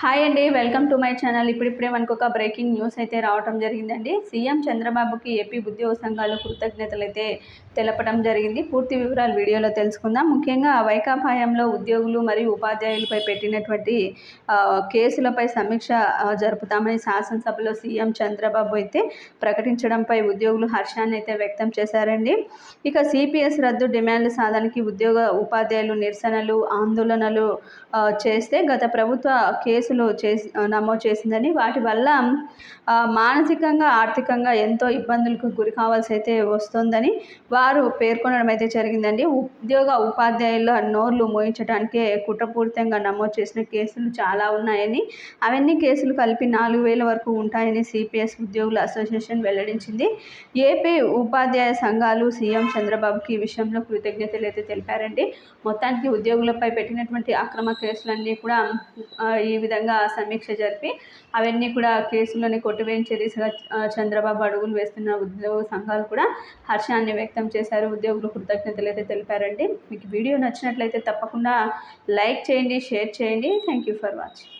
Hi అండి welcome to my channel. ఇప్పుడిప్పుడే మనకు ఒక బ్రేకింగ్ న్యూస్ అయితే రావడం జరిగిందండి. సీఎం చంద్రబాబుకి ఏపీ ఉద్యోగ సంఘాలు కృతజ్ఞతలు అయితే తెలపడం జరిగింది. పూర్తి వివరాలు వీడియోలో తెలుసుకుందాం. ముఖ్యంగా వైకాపాయంలో ఉద్యోగులు మరియు ఉపాధ్యాయులపై పెట్టినటువంటి కేసులపై సమీక్ష జరుపుతామని శాసనసభలో సీఎం చంద్రబాబు అయితే ప్రకటించడంపై ఉద్యోగులు హర్షాన్ని అయితే వ్యక్తం చేశారండి. ఇక సిపిఎస్ రద్దు డిమాండ్ల సాధనకి ఉద్యోగ ఉపాధ్యాయులు నిరసనలు ఆందోళనలు చేస్తే గత ప్రభుత్వ కేసు కేసులు చేసి నమోదు చేసిందని వాటి వల్ల మానసికంగా ఆర్థికంగా ఎంతో ఇబ్బందులకు గురి కావాల్సి అయితే వస్తుందని వారు పేర్కొనడం అయితే జరిగిందండి. ఉద్యోగ ఉపాధ్యాయుల నోర్లు మోయించడానికే కుట్రపూరితంగా నమోదు చేసిన కేసులు చాలా ఉన్నాయని అవన్నీ కేసులు కలిపి నాలుగు వేల వరకు ఉంటాయని సిపిఎస్ ఉద్యోగుల అసోసియేషన్ వెల్లడించింది. ఏపీ ఉపాధ్యాయ సంఘాలు సీఎం చంద్రబాబుకి ఈ విషయంలో కృతజ్ఞతలు అయితే తెలిపారండి. మొత్తానికి ఉద్యోగులపై పెట్టినటువంటి అక్రమ కేసులన్నీ కూడా ఈ విధంగా సమీక్ష జరిపి అవన్నీ కూడా కేసులోనే కొట్టివేయించే దిశగా చంద్రబాబు అడుగులు వేస్తున్న ఉద్యోగ సంఘాలు కూడా హర్షాన్ని వ్యక్తం చేశారు. ఉద్యోగులు కృతజ్ఞతలు అయితే తెలిపారండి. మీకు వీడియో నచ్చినట్లయితే తప్పకుండా లైక్ చేయండి షేర్ చేయండి. Thank you for watching.